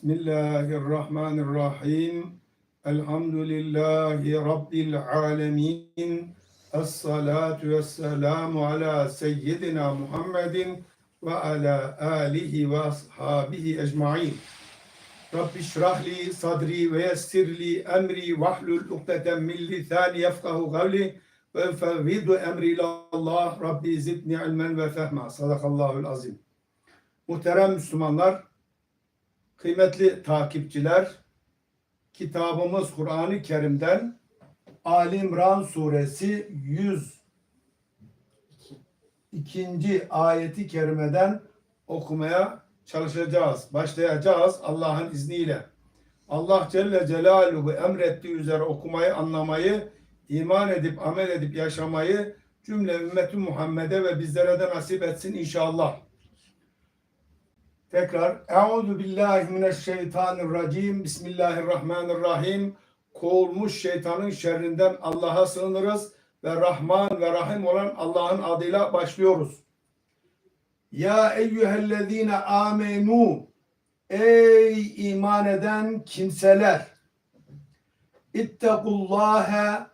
Bismillahirrahmanirrahim. Elhamdülillahi Rabbil alemin. Es-salatu vesselamu ala seyyidina Muhammedin ve ala alihi ve ashabihi ecmain. Rabbi şrahli sadri ve yessirli emri vahlul ukdeten min lisani yefkahu kavli ve fevvidu emri ilallah Rabbi zidni ilmen ve fehma. Sadakallahul azim. Muhterem Müslümanlar, kıymetli takipçiler, kitabımız Kur'an-ı Kerim'den Ali İmran suresi 102. ayeti kerimeden okumaya çalışacağız. Başlayacağız Allah'ın izniyle. Allah Celle Celaluhu emrettiği üzere okumayı, anlamayı, iman edip, amel edip yaşamayı cümle ümmeti Muhammed'e ve bizlere de nasip etsin inşallah. Tekrar Euzu billahi mineşşeytanirracim. Bismillahirrahmanirrahim. Kovulmuş şeytanın şerrinden Allah'a sığınırız ve Rahman ve Rahim olan Allah'ın adıyla başlıyoruz. Ya eyyühellezine amenu Ey iman eden kimseler İttekullâhe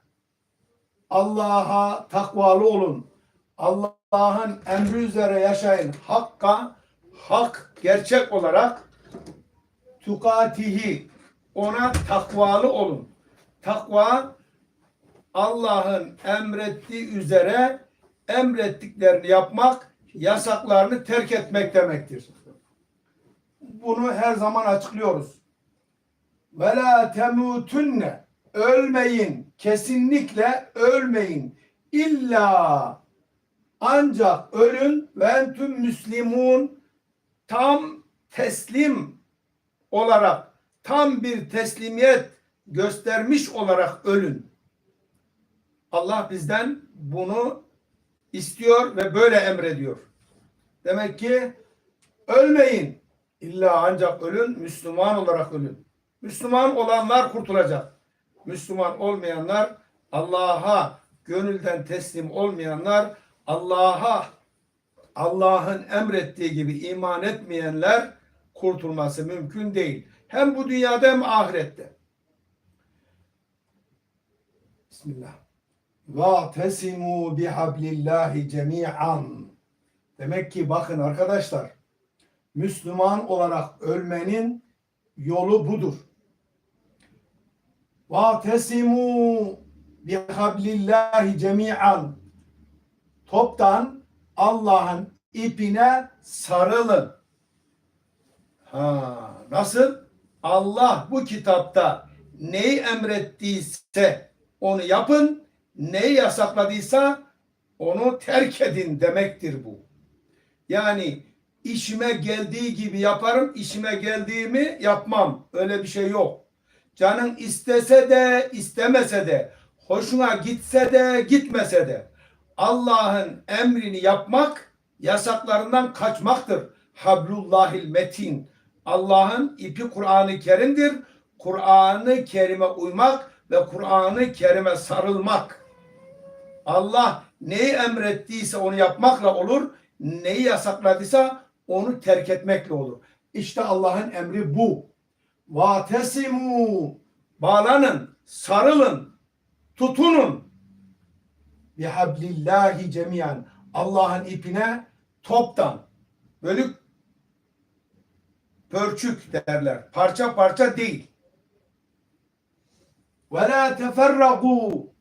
Allah'a takvalı olun. Allah'ın emri üzere yaşayın. Hakka hak gerçek olarak tukatihi ona takvalı olun. Takva Allah'ın emrettiği üzere emrettiklerini yapmak, yasaklarını terk etmek demektir. Bunu her zaman açıklıyoruz. Ve la temutunne ölmeyin, kesinlikle ölmeyin. İlla ancak ölün ve entüm müslimun tam teslim olarak tam bir teslimiyet göstermiş olarak ölün. Allah bizden bunu istiyor ve böyle emrediyor. Demek ki ölmeyin. İlla ancak ölün, Müslüman olarak ölün. Müslüman olanlar kurtulacak. Müslüman olmayanlar Allah'a gönülden teslim olmayanlar Allah'a Allah'ın emrettiği gibi iman etmeyenler kurtulması mümkün değil. Hem bu dünyada hem ahirette. Bismillah. Ve tesimu bihablillahi cemi'an. Demek ki bakın arkadaşlar Müslüman olarak ölmenin yolu budur. Ve tesimu bihablillahi cemi'an. Toptan Allah'ın ipine sarılın. Ha, nasıl? Allah bu kitapta neyi emrettiyse onu yapın, neyi yasakladıysa onu terk edin demektir bu. Yani işime geldiği gibi yaparım, işime geldiğimi yapmam. Öyle bir şey yok. Canın istese de istemese de, hoşuna gitse de gitmese de Allah'ın emrini yapmak yasaklarından kaçmaktır. Hablullahil metin. Allah'ın ipi Kur'an-ı Kerim'dir. Kur'an-ı Kerim'e uymak ve Kur'an-ı Kerim'e sarılmak. Allah neyi emrettiyse onu yapmakla olur. Neyi yasakladıysa onu terk etmekle olur. İşte Allah'ın emri bu. Vatesimu bağlanın, sarılın, tutunun bihablillahi cemiyan Allah'ın ipine toptan bölük pörçük derler. Parça parça değil. Ve la teferragu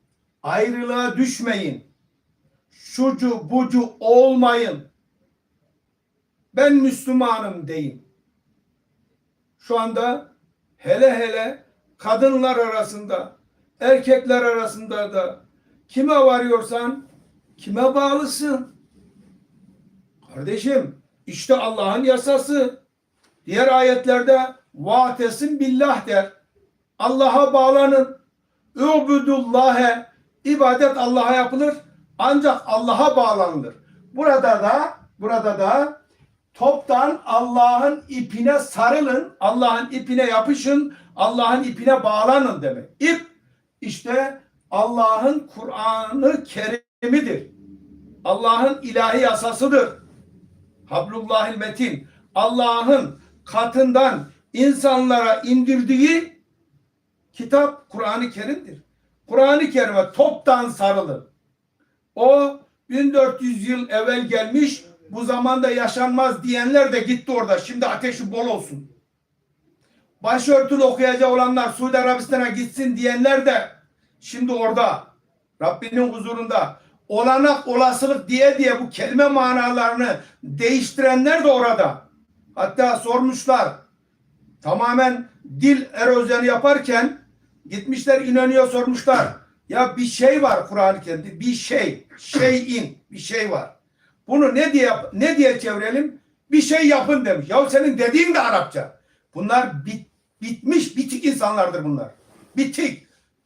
ayrılığa düşmeyin. Şucu bucu olmayın. Ben Müslümanım deyin. Şu anda hele hele kadınlar arasında, erkekler arasında da Kime varıyorsan kime bağlısın? Kardeşim işte Allah'ın yasası. Diğer ayetlerde vatesin billah der. Allah'a bağlanın. Übudullâhe ibadet Allah'a yapılır. Ancak Allah'a bağlanılır. Burada da burada da toptan Allah'ın ipine sarılın. Allah'ın ipine yapışın. Allah'ın ipine bağlanın demek. İp işte Allah'ın Kur'an'ı Kerim'idir. Allah'ın ilahi yasasıdır. Hablullahil metin. Allah'ın katından insanlara indirdiği kitap Kur'an-ı Kerim'dir. Kur'an-ı Kerim'e toptan sarılın. O 1400 yıl evvel gelmiş, bu zamanda yaşanmaz diyenler de gitti orada. Şimdi ateşi bol olsun. Başörtülü okuyacak olanlar Suudi Arabistan'a gitsin diyenler de şimdi orada. Rabbinin huzurunda. Olanak, olasılık diye diye bu kelime manalarını değiştirenler de orada. Hatta sormuşlar. Tamamen dil erozyonu yaparken gitmişler inanıyor sormuşlar. Ya bir şey var Kur'an-ı Kerim'de. Bir şey. Şeyin. Bir şey var. Bunu ne diye ne diye çevirelim? Bir şey yapın demiş. Ya senin dediğin de Arapça. Bunlar bit, bitmiş, bitik insanlardır bunlar. Bitik.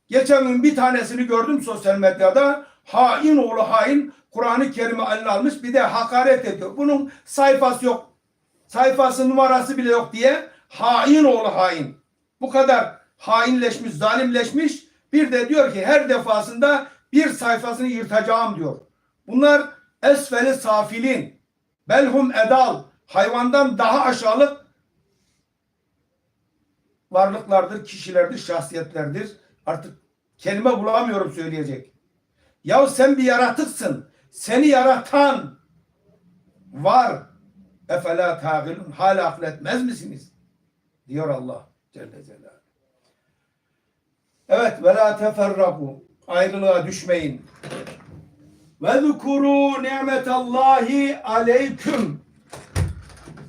Geçen gün bir tanesini gördüm sosyal medyada. Hain oğlu hain Kur'an-ı Kerim'i eline almış bir de hakaret ediyor. Bunun sayfası yok. Sayfası numarası bile yok diye hain oğlu hain. Bu kadar hainleşmiş, zalimleşmiş. Bir de diyor ki her defasında bir sayfasını yırtacağım diyor. Bunlar esfeli safilin. Belhum edal. Hayvandan daha aşağılık varlıklardır, kişilerdir, şahsiyetlerdir. Artık kelime bulamıyorum söyleyecek. Ya sen bir yaratıksın. Seni yaratan var. Efela tağilun. Hala akletmez misiniz? Diyor Allah Celle Celaluhu. Evet ve la teferraku. Ayrılığa düşmeyin. Ve zukuru nimetallahi aleyküm.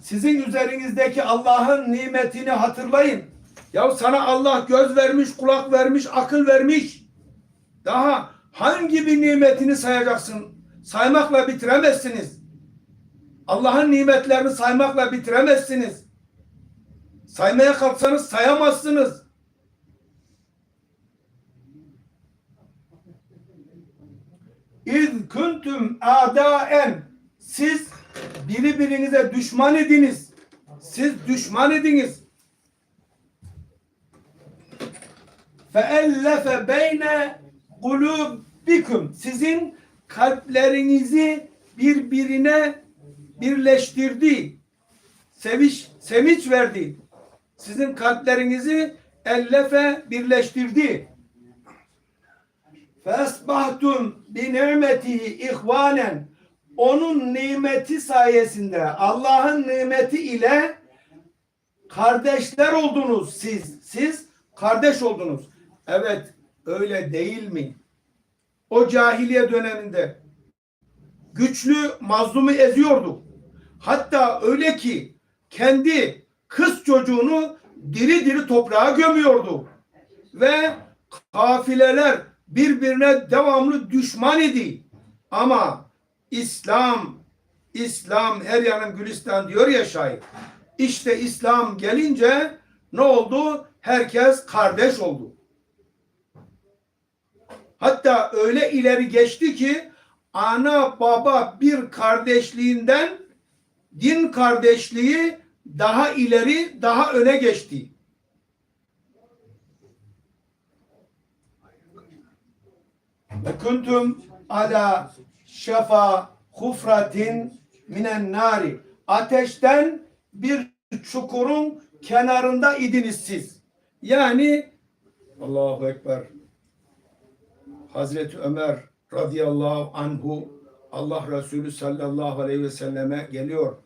Sizin üzerinizdeki Allah'ın nimetini hatırlayın. Ya sana Allah göz vermiş, kulak vermiş, akıl vermiş. Daha hangi bir nimetini sayacaksın? Saymakla bitiremezsiniz. Allah'ın nimetlerini saymakla bitiremezsiniz. Saymaya kalksanız sayamazsınız. İz kuntum adaen siz birbirinize düşman ediniz. Siz düşman ediniz. Feellefe beyne kulubikum sizin kalplerinizi birbirine birleştirdi. Seviş, sevinç verdi. Sizin kalplerinizi ellefe birleştirdi. Fesbahtum bi nimetihi ihvanen onun nimeti sayesinde Allah'ın nimeti ile kardeşler oldunuz siz. Siz kardeş oldunuz. Evet öyle değil mi? O cahiliye döneminde güçlü mazlumu eziyordu. Hatta öyle ki kendi kız çocuğunu diri diri toprağa gömüyordu. Ve kafileler birbirine devamlı düşman idi. Ama İslam, İslam her yanım Gülistan diyor ya şair. İşte İslam gelince ne oldu? Herkes kardeş oldu. Hatta öyle ileri geçti ki ana baba bir kardeşliğinden din kardeşliği daha ileri, daha öne geçti. Kuntum ala şefa hufratin minen nari. Ateşten bir çukurun kenarında idiniz siz. Yani Allahu Ekber. Hazreti Ömer radıyallahu anhu Allah Resulü sallallahu aleyhi ve selleme geliyor.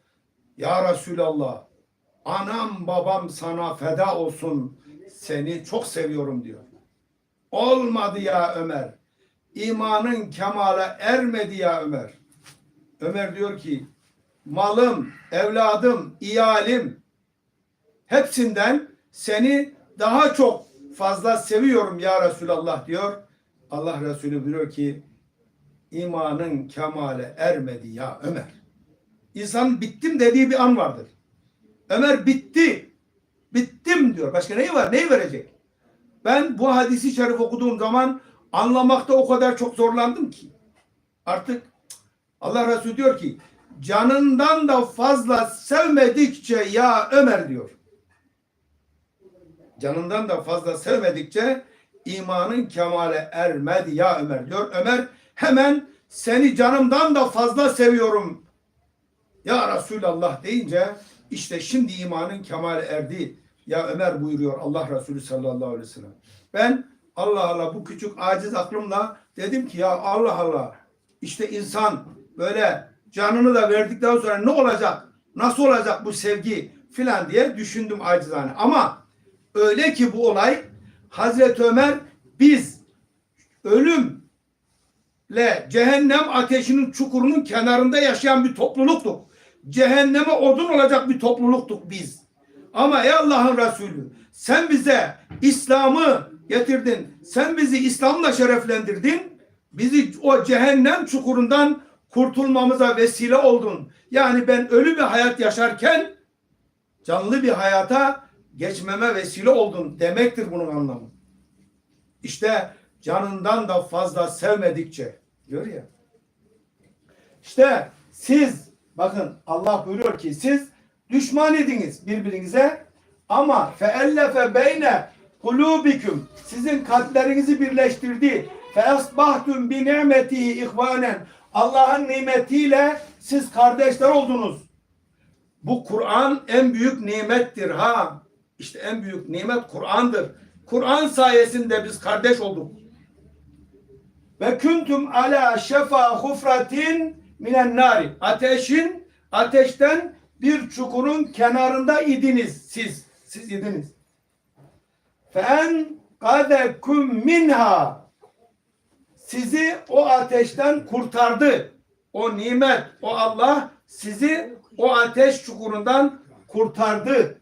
Ya Resulallah anam babam sana feda olsun seni çok seviyorum diyor. Olmadı ya Ömer. İmanın kemale ermedi ya Ömer. Ömer diyor ki malım, evladım, iyalim hepsinden seni daha çok fazla seviyorum ya Resulallah diyor. Allah Resulü diyor ki imanın kemale ermedi ya Ömer. İnsan bittim dediği bir an vardır. Ömer bitti. Bittim diyor. Başka neyi var? Neyi verecek? Ben bu hadisi şerif okuduğum zaman anlamakta o kadar çok zorlandım ki. Artık Allah Resulü diyor ki canından da fazla sevmedikçe ya Ömer diyor. Canından da fazla sevmedikçe imanın kemale ermedi ya Ömer diyor. Ömer hemen seni canımdan da fazla seviyorum ya Resulallah deyince işte şimdi imanın kemale erdi. Ya Ömer buyuruyor Allah Resulü sallallahu aleyhi ve sellem. Ben Allah Allah bu küçük aciz aklımla dedim ki ya Allah Allah işte insan böyle canını da verdikten sonra ne olacak? Nasıl olacak bu sevgi filan diye düşündüm acizane. Ama öyle ki bu olay Hazreti Ömer biz ölümle cehennem ateşinin çukurunun kenarında yaşayan bir topluluktuk. Cehenneme odun olacak bir topluluktuk biz. Ama ey Allah'ın Resulü sen bize İslam'ı getirdin. Sen bizi İslam'la şereflendirdin. Bizi o cehennem çukurundan kurtulmamıza vesile oldun. Yani ben ölü bir hayat yaşarken canlı bir hayata geçmeme vesile oldun demektir bunun anlamı. İşte canından da fazla sevmedikçe diyor ya. İşte siz bakın Allah buyuruyor ki siz düşman ediniz birbirinize ama feellefe beyne kulubiküm sizin kalplerinizi birleştirdi. Fe asbahtum bi nimetihi ihvanen Allah'ın nimetiyle siz kardeşler oldunuz. Bu Kur'an en büyük nimettir ha. İşte en büyük nimet Kur'an'dır. Kur'an sayesinde biz kardeş olduk. Ve kuntum ala şefa hufratin minen nari. Ateşin, ateşten bir çukurun kenarında idiniz siz. Siz idiniz. Fen kadekum minha. Sizi o ateşten kurtardı. O nimet, o Allah sizi o ateş çukurundan kurtardı.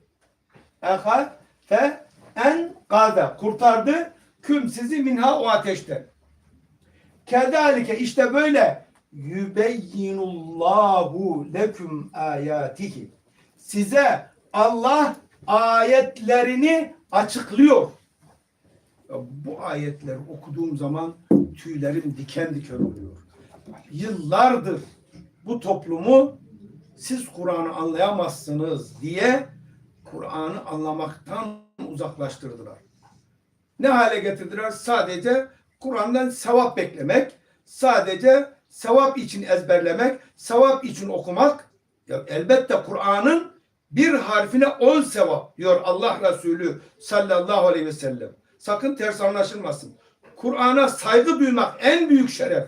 Ehad fe en gade kurtardı. Küm sizi minha o ateşten. Kedalike işte böyle yübeyyinullahu leküm ayatihi. Size Allah ayetlerini açıklıyor. Bu ayetleri okuduğum zaman tüylerim diken diken oluyor. Yıllardır bu toplumu siz Kur'an'ı anlayamazsınız diye Kur'an'ı anlamaktan uzaklaştırdılar. Ne hale getirdiler? Sadece Kur'an'dan sevap beklemek, sadece sevap için ezberlemek, sevap için okumak. Ya elbette Kur'an'ın bir harfine on sevap diyor Allah Resulü sallallahu aleyhi ve sellem. Sakın ters anlaşılmasın. Kur'an'a saygı duymak en büyük şeref.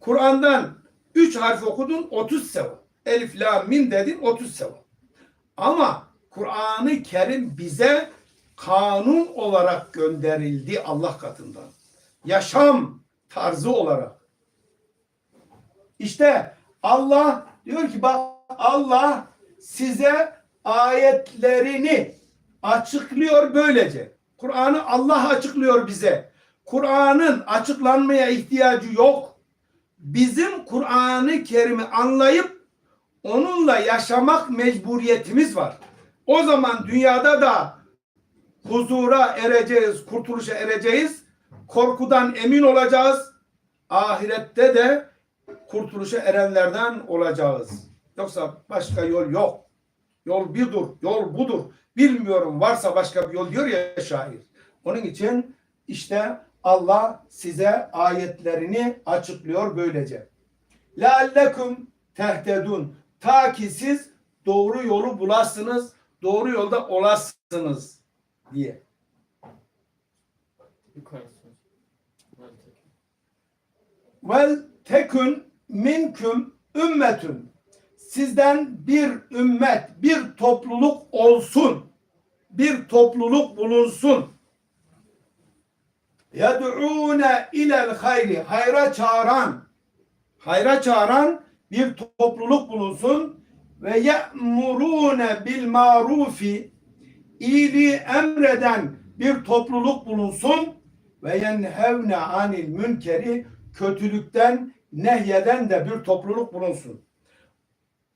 Kur'an'dan üç harf okudun 30 sevap. Elif, la, min dedin 30 sevap. Ama Kur'an-ı Kerim bize kanun olarak gönderildi Allah katından. Yaşam tarzı olarak. İşte Allah diyor ki bak Allah size ayetlerini açıklıyor böylece. Kur'an'ı Allah açıklıyor bize. Kur'an'ın açıklanmaya ihtiyacı yok. Bizim Kur'an-ı Kerim'i anlayıp onunla yaşamak mecburiyetimiz var. O zaman dünyada da huzura ereceğiz, kurtuluşa ereceğiz. Korkudan emin olacağız. Ahirette de kurtuluşa erenlerden olacağız. Yoksa başka yol yok. Yol birdur, yol budur. Bilmiyorum varsa başka bir yol diyor ya şair. Onun için işte Allah size ayetlerini açıklıyor böylece. Leallekum tehtedun. Ta ki siz doğru yolu bulasınız, doğru yolda olasınız diye. Vel tekün minküm ümmetün. Sizden bir ümmet, bir topluluk olsun. Bir topluluk bulunsun. Yed'ûne ilel hayri. Hayra çağıran. Hayra çağıran bir topluluk bulunsun. Ve ye'murûne bil marufi. İyiliği emreden bir topluluk bulunsun. Ve yenhevne anil münkeri. Kötülükten nehyeden de bir topluluk bulunsun.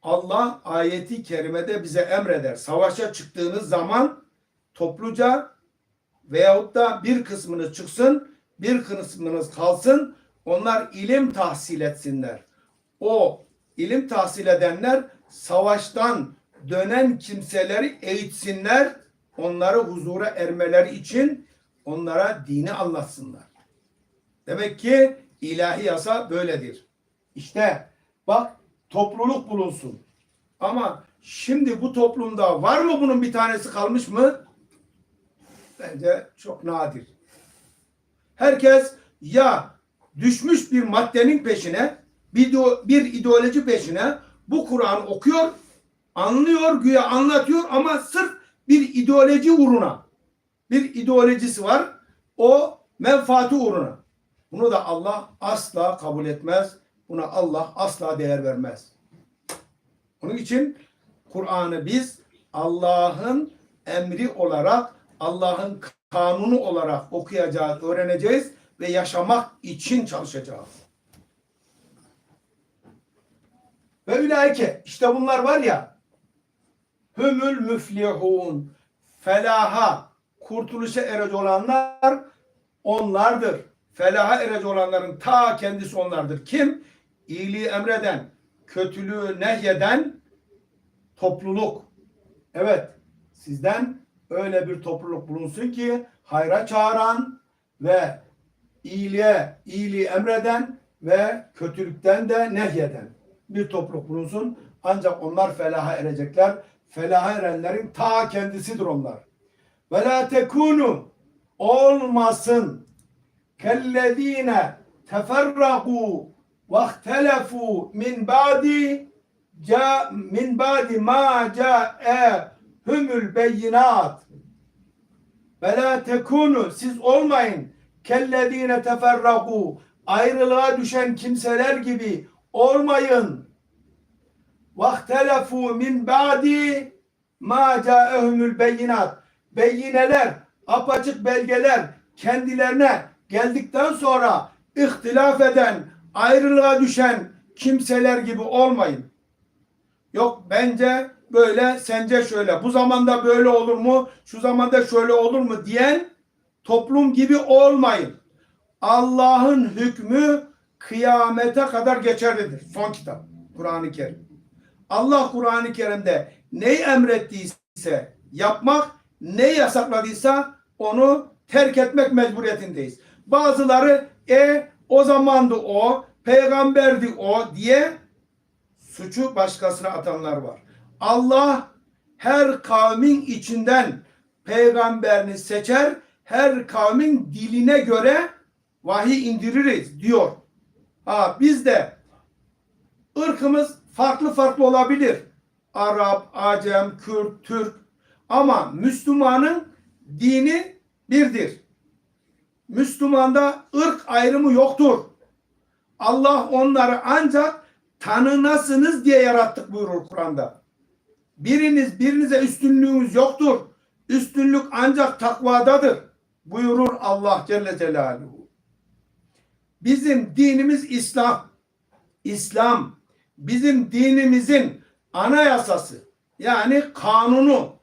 Allah ayeti kerimede bize emreder. Savaşa çıktığınız zaman topluca veyahut da bir kısmınız çıksın, bir kısmınız kalsın. Onlar ilim tahsil etsinler. O ilim tahsil edenler savaştan dönen kimseleri eğitsinler. Onları huzura ermeleri için onlara dini anlatsınlar. Demek ki ilahi yasa böyledir. İşte bak topluluk bulunsun. Ama Şimdi bu toplumda var mı bunun bir tanesi kalmış mı? Bence çok nadir. Herkes ya düşmüş bir maddenin peşine, bir, bir ideoloji peşine bu Kur'an okuyor, anlıyor, güya anlatıyor ama sırf bir ideoloji uğruna, bir ideolojisi var, o menfaati uğruna. Bunu da Allah asla kabul etmez. Buna Allah asla değer vermez. Onun için Kur'an'ı biz Allah'ın emri olarak, Allah'ın kanunu olarak okuyacağız, öğreneceğiz ve yaşamak için çalışacağız. Ve ülaike işte bunlar var ya hümül müflihun felaha kurtuluşa ereci olanlar onlardır. Felaha ereci olanların ta kendisi onlardır. Kim? İyiliği emreden, kötülüğü nehyeden topluluk. Evet, sizden öyle bir topluluk bulunsun ki hayra çağıran ve iyiliğe, iyiliği emreden ve kötülükten de nehyeden bir topluluk bulunsun. Ancak onlar felaha erecekler. Felaha erenlerin ta kendisidir onlar. Ve la tekunu olmasın kellezine teferragu ve ihtelefu min ba'di ca min ba'di ma ca'e humul beyinat ve la tekunu siz olmayın kellezine teferragu ayrılığa düşen kimseler gibi olmayın vahtelefu min ba'di ma ca'ehumul beyinat beyineler apaçık belgeler kendilerine geldikten sonra ihtilaf eden ayrılığa düşen kimseler gibi olmayın. Yok bence böyle sence şöyle bu zamanda böyle olur mu şu zamanda şöyle olur mu diyen toplum gibi olmayın. Allah'ın hükmü kıyamete kadar geçerlidir. Son kitap Kur'an-ı Kerim. Allah Kur'an-ı Kerim'de neyi emrettiyse yapmak, ne yasakladıysa onu terk etmek mecburiyetindeyiz. Bazıları e o zamandı o, peygamberdi o diye suçu başkasına atanlar var. Allah her kavmin içinden peygamberini seçer, her kavmin diline göre vahiy indiririz diyor. Ha biz de ırkımız farklı farklı olabilir. Arap, Acem, Kürt, Türk ama Müslümanın dini birdir. Müslümanda ırk ayrımı yoktur. Allah onları ancak tanınasınız diye yarattık buyurur Kur'an'da. Biriniz birinize üstünlüğünüz yoktur. Üstünlük ancak takvadadır buyurur Allah Celle Celaluhu. Bizim dinimiz İslam. İslam bizim dinimizin anayasası yani kanunu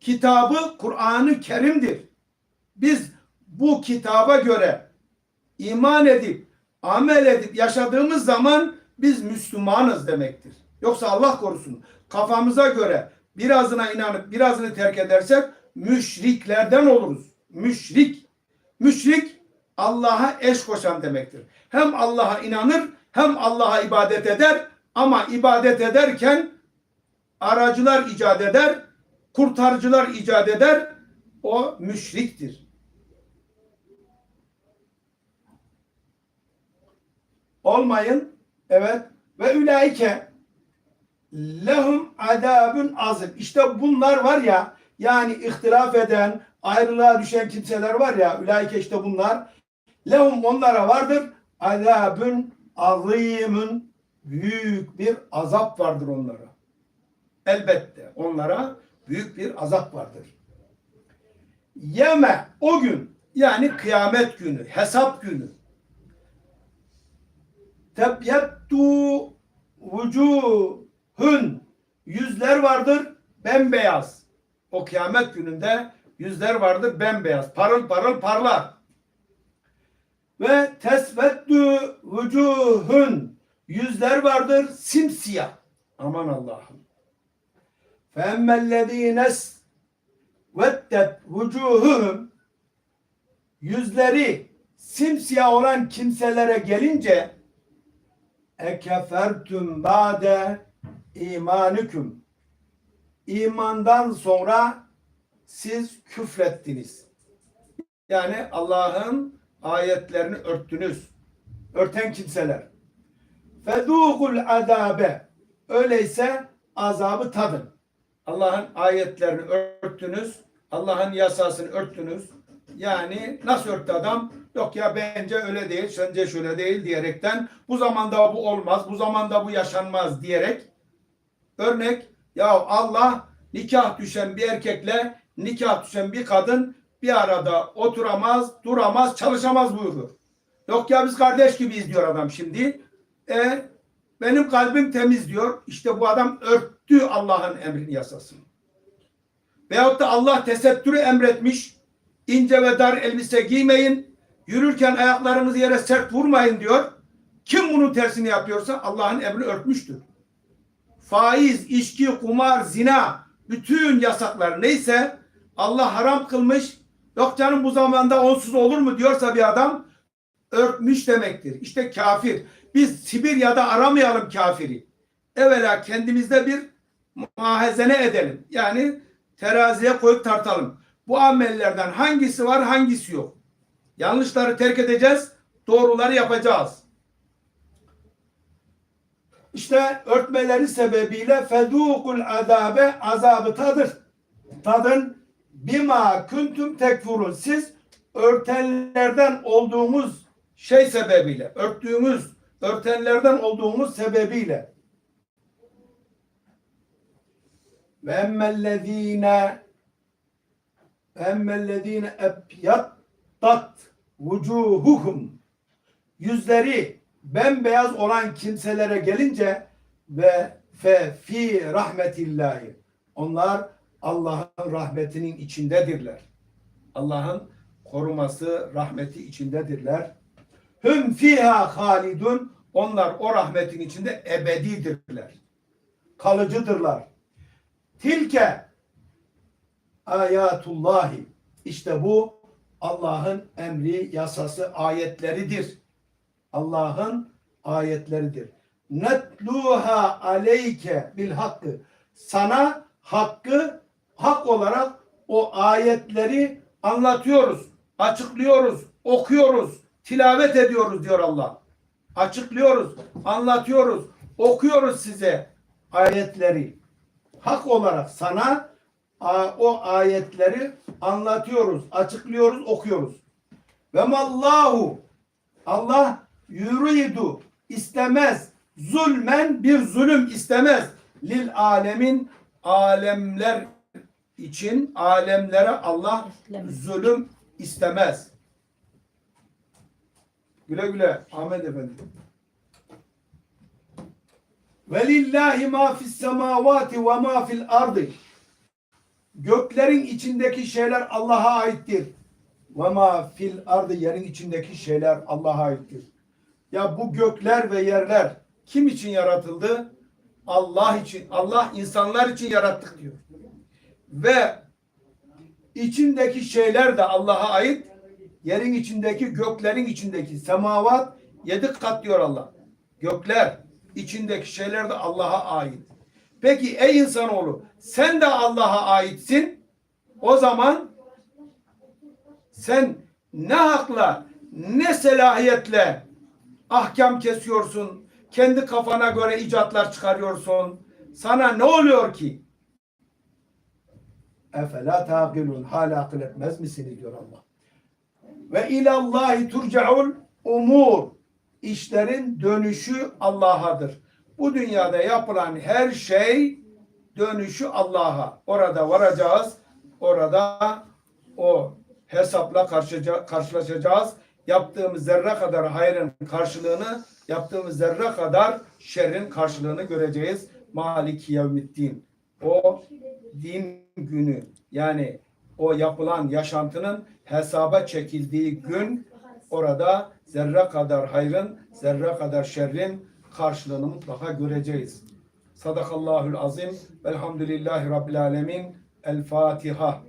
kitabı Kur'an-ı Kerim'dir. Biz bu kitaba göre iman edip amel edip yaşadığımız zaman biz Müslümanız demektir. Yoksa Allah korusun kafamıza göre birazına inanıp birazını terk edersek müşriklerden oluruz. Müşrik. Müşrik Allah'a eş koşan demektir. Hem Allah'a inanır hem Allah'a ibadet eder ama ibadet ederken aracılar icat eder, kurtarıcılar icat eder. O müşriktir. Olmayın. Evet. Ve ülaike lehum adabun azim. İşte bunlar var ya yani ihtilaf eden, ayrılığa düşen kimseler var ya ülaike işte bunlar. Lehum onlara vardır. Azabun azimun büyük bir azap vardır onlara. Elbette onlara büyük bir azap vardır. Yeme o gün yani kıyamet günü, hesap günü. Tebyettu vucuhun yüzler vardır bembeyaz. O kıyamet gününde yüzler vardır bembeyaz. Parıl parıl parlar. Ve tesvettü vucuhun yüzler vardır simsiyah. Aman Allah'ım. Femmellezîne vettet vucuhuhum yüzleri simsiyah olan kimselere gelince ekefertüm bade imanüküm. İmandan sonra siz küfrettiniz. Yani Allah'ın ayetlerini örttünüz. Örten kimseler. Fedûkul azabe. Öyleyse azabı tadın. Allah'ın ayetlerini örttünüz. Allah'ın yasasını örttünüz. Yani nasıl örttü adam? Yok ya bence öyle değil, sence şöyle değil diyerekten bu zamanda bu olmaz, bu zamanda bu yaşanmaz diyerek örnek ya Allah nikah düşen bir erkekle nikah düşen bir kadın bir arada oturamaz, duramaz, çalışamaz buyurur. Yok ya biz kardeş gibiyiz diyor adam şimdi. E benim kalbim temiz diyor. İşte bu adam örttü Allah'ın emrini yasasını. Veyahut da Allah tesettürü emretmiş. ince ve dar elbise giymeyin. Yürürken ayaklarınızı yere sert vurmayın diyor. Kim bunun tersini yapıyorsa Allah'ın emrini örtmüştür. Faiz, içki, kumar, zina bütün yasaklar neyse Allah haram kılmış. Yok canım bu zamanda onsuz olur mu diyorsa bir adam örtmüş demektir. İşte kafir. Biz Sibirya'da aramayalım kafiri. Evvela kendimizde bir muhazene edelim. Yani teraziye koyup tartalım. Bu amellerden hangisi var hangisi yok. Yanlışları terk edeceğiz. Doğruları yapacağız. İşte örtmeleri sebebiyle fedûkul azabe azabı tadır. Tadın bima kuntum tekfurun. Siz örtenlerden olduğumuz şey sebebiyle, örttüğümüz, örtenlerden olduğumuz sebebiyle. Ve emmellezine emmellezine ebyattat vucuhuhum yüzleri bembeyaz olan kimselere gelince ve fe fi rahmetillahi onlar Allah'ın rahmetinin içindedirler. Allah'ın koruması, rahmeti içindedirler. Hüm fiha halidun onlar o rahmetin içinde ebedidirler. Kalıcıdırlar. Tilke ayatullahi işte bu Allah'ın emri, yasası, ayetleridir. Allah'ın ayetleridir. Netluha aleyke bil hakkı. Sana hakkı hak olarak o ayetleri anlatıyoruz, açıklıyoruz, okuyoruz, tilavet ediyoruz diyor Allah. Açıklıyoruz, anlatıyoruz, okuyoruz size ayetleri. Hak olarak sana o ayetleri anlatıyoruz, açıklıyoruz, okuyoruz. Ve mallahu Allah yuridu istemez. Zulmen bir zulüm istemez. Lil alemin alemler için alemlere Allah İstemez. zulüm istemez. Güle güle Ahmet Efendi. Velillahi ma fis semavati ve ma fil ardı. Göklerin içindeki şeyler Allah'a aittir. Ve ma fil ardı yerin içindeki şeyler Allah'a aittir. Ya bu gökler ve yerler kim için yaratıldı? Allah için. Allah insanlar için yarattık diyor. Ve içindeki şeyler de Allah'a ait. Yerin içindeki, göklerin içindeki semavat yedi kat diyor Allah. Gökler, içindeki şeyler de Allah'a ait. Peki ey insanoğlu sen de Allah'a aitsin. O zaman sen ne hakla, ne selahiyetle ahkam kesiyorsun, kendi kafana göre icatlar çıkarıyorsun. Sana ne oluyor ki? Efela taqilun. Hala akıl etmez misiniz diyor Allah. Ve ilallahi turcaul umur. İşlerin dönüşü Allah'adır. Bu dünyada yapılan her şey dönüşü Allah'a. Orada varacağız. Orada o hesapla karşılaşacağız. Yaptığımız zerre kadar hayrın karşılığını, yaptığımız zerre kadar şerrin karşılığını göreceğiz. Maliki yevmiddin. O din günü yani o yapılan yaşantının hesaba çekildiği gün orada zerre kadar hayrın, zerre kadar şerrin karşılığını mutlaka göreceğiz. Sadakallahül azim. Velhamdülillahi Rabbil alemin. El Fatiha.